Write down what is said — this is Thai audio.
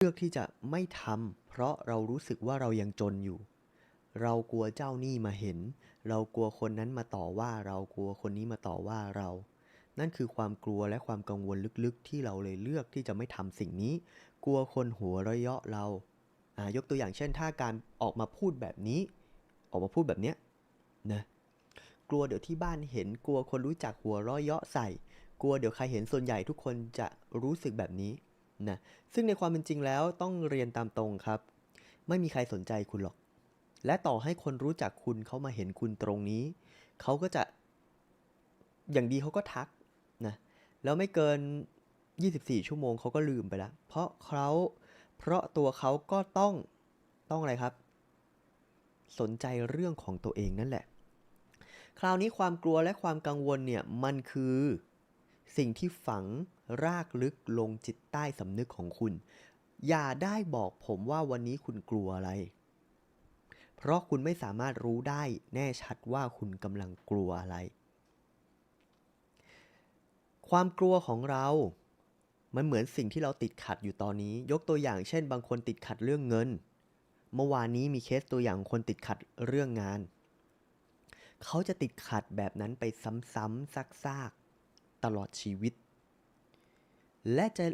เลือกที่จะไม่ทำเพราะเรารู้สึกว่าเรายังจนอยู่ เรากลัวเจ้าหนี้มาเห็น เรากลัวคนนั้นมาต่อว่าเรากลัวคนนี้มาต่อว่าเรา นั่นคือความกลัวและความกังวลลึกๆ ที่เราเลยเลือกที่จะไม่ทำสิ่งนี้ กลัวคนหัวเราะเยาะเราอ่ายกตัวอย่างเช่น ถ้าการออกมาพูดแบบนี้ ออกมาพูดแบบเนี้ยนะกลัวเดี๋ยวที่บ้านเห็นกลัวคนรู้จักหัวเราะเยาะใส่ กลัวเดี๋ยวใครเห็นส่วนใหญ่ทุกคนจะรู้สึกแบบนี้ นะซึ่งในความเป็นจริงแล้วต้องเรียนตามตรงครับ ไม่มีใครสนใจคุณหรอก และต่อให้คนรู้จักคุณเขามาเห็นคุณตรงนี้ เขาก็จะอย่างดีเขาก็ทักนะแล้วไม่เกิน 24 ชั่วโมงเขาก็ลืมไปแล้ว เพราะเขาเพราะตัวเขาก็ต้องต้องอะไรครับ สนใจเรื่องของตัวเองนั่นแหละ คราวนี้ความกลัวและความกังวลเนี่ยมันคือ สิ่งที่ฝังรากลึกลงจิตใต้สำนึกของคุณ อย่าได้บอกผมว่าวันนี้คุณกลัวอะไร เพราะคุณไม่สามารถรู้ได้แน่ชัดว่าคุณกำลังกลัวอะไร ความกลัวของเรา มันเหมือนสิ่งที่เราติดขัดอยู่ตอนนี้ ยกตัวอย่างเช่น บางคนติดขัดเรื่องเงิน เมื่อวานนี้มีเคสตัวอย่างคนติดขัดเรื่องงาน เขาจะติดขัดแบบนั้นไปซ้ำๆซากๆ ตลอดชีวิต และจะ